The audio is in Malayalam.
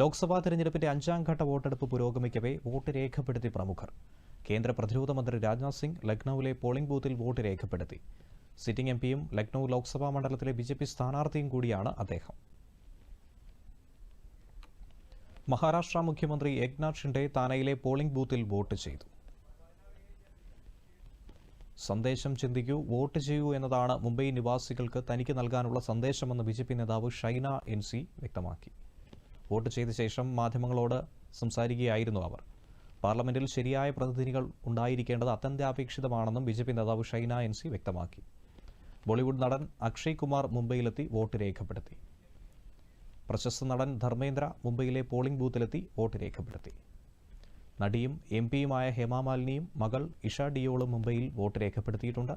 ലോക്സഭാ തെരഞ്ഞെടുപ്പിന്റെ അഞ്ചാം ഘട്ട വോട്ടെടുപ്പ് പുരോഗമിക്കവേ വോട്ട് രേഖപ്പെടുത്തി പ്രമുഖർ. കേന്ദ്ര പ്രതിരോധ മന്ത്രി രാജ്നാഥ് സിംഗ് ലക്നൌവിലെ പോളിംഗ് ബൂത്തിൽ വോട്ട് രേഖപ്പെടുത്തി. സിറ്റിംഗ് എം പിയും ലക്നൌ ലോക്സഭാ മണ്ഡലത്തിലെ ബി ജെ പി സ്ഥാനാർത്ഥിയും കൂടിയാണ് അദ്ദേഹം. മഹാരാഷ്ട്ര മുഖ്യമന്ത്രി ഏക്നാഥ് ഷിൻഡെ താനയിലെ പോളിംഗ് ബൂത്തിൽ വോട്ട് ചെയ്തു. സന്ദേശം ചിന്തിക്കൂ വോട്ട് ചെയ്യൂ എന്നതാണ് മുംബൈ നിവാസികൾക്ക് തനിക്ക് നൽകാനുള്ള സന്ദേശമെന്ന് ബി ജെ പി നേതാവ് ഷൈന എൻ സി വ്യക്തമാക്കി. വോട്ട് ചെയ്ത ശേഷം മാധ്യമങ്ങളോട് സംസാരിക്കുകയായിരുന്നു അവർ. പാർലമെന്റിൽ ശരിയായ പ്രതിനിധികൾ ഉണ്ടായിരിക്കേണ്ടത് അത്യന്താപേക്ഷിതമാണെന്നും ബി ജെ പി നേതാവ് ഷൈന എൻ സി വ്യക്തമാക്കി. ബോളിവുഡ് നടൻ അക്ഷയ് കുമാർ മുംബൈയിലെത്തി വോട്ട് രേഖപ്പെടുത്തി. പ്രശസ്ത നടൻ ധർമ്മേന്ദ്ര മുംബൈയിലെ പോളിംഗ് ബൂത്തിലെത്തി വോട്ട് രേഖപ്പെടുത്തി. നടിയും എം പിയുമായ ഹേമാമാലിനിയും മകൾ ഇഷ ഡിയോളും മുംബൈയിൽ വോട്ട് രേഖപ്പെടുത്തിയിട്ടുണ്ട്.